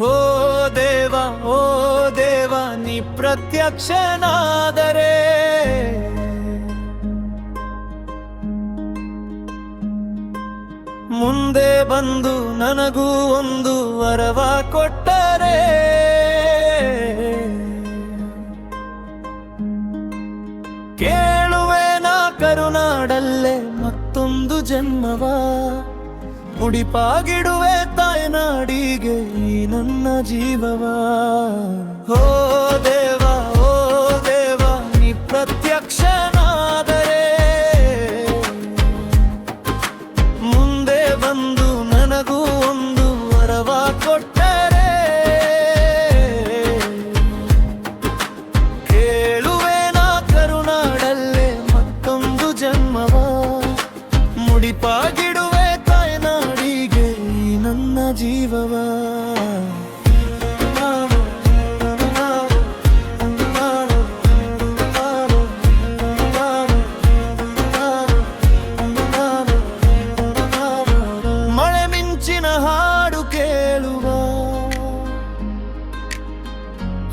ಓ ದೇವ ಓ ದೇವ, ನೀ ಪ್ರತ್ಯಕ್ಷನಾದರೆ. ಮುಂದೆ ಬಂದು ನನಗೂ ಒಂದು ವರವ ಕೊಟ್ಟರೆ. ಕೇಳುವೆ ನಾ ಕರುನಾಡಲ್ಲೇ ಮತ್ತೊಂದು ಜನ್ಮವ. ಮುಡಿಪಾಗಿಡುವೆ ತಾಯ್ನಾಡಿಗೆ ಈ ನನ್ನ ಜೀವವ? ಹೋ ದೇವ, ಓ ದೇವ, ನೀ ಪ್ರತ್ಯಕ್ಷನಾದರೆ ಮುಂದೆ ಬಂದು ನನಗೂ ಒಂದು ವರವ ಕೊಟ್ಟರೆ ಕೇಳುವೆ ನಾ ಕರುನಾಡಲ್ಲೇ ಮತ್ತೊಂದು ಜನ್ಮವ? ಮುಡಿಪಾಗಿಡುವೆ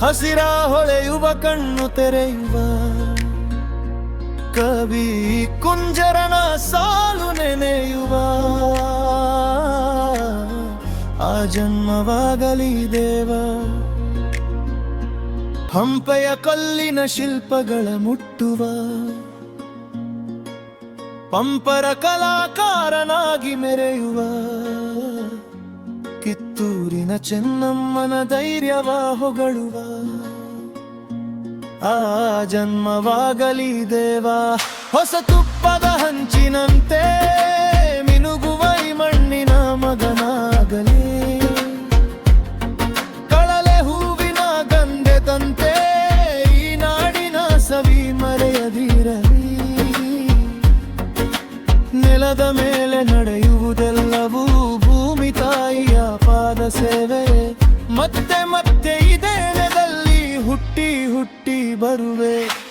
ಹಸಿರ ಹೊಳೆಯುವ ಕಣ್ಣು ತೆರೆಯುವ. ಕವಿ ಕುಂಜರನ ಸಾಲು ನೆನೆಯುವ. ಆ ಜನ್ಮವಾಗಲಿ ದೇವ. ಹಂಪೆಯ ಕಲ್ಲಿನ ಶಿಲ್ಪಗಳ ಮುಟ್ಟುವ. ಪಂಪರ ಕಲಾಕಾರನಾಗಿ ಮೆರೆಯುವ. ಕಿತ್ತೂರಿನ ಚೆನ್ನಮ್ಮನ ಧೈರ್ಯವ ಹೊಗಳುವ. ಆ ಜನ್ಮವಾಗಲಿ ದೇವ, ಹೊಸ ತುಪ್ಪದ ಹಂಚಿನಂತೆ. ಮೇಲೆ ನಡೆಯುವುದೆಲ್ಲವೂ ಭೂಮಿ ತಾಯಿಯ ಪಾದ ಸೇವೆ. ಮತ್ತೆ ಮತ್ತೆ ಇದೇ ನೆಲದಲ್ಲಿ ಹುಟ್ಟಿ ಹುಟ್ಟಿ ಬರುವೆ.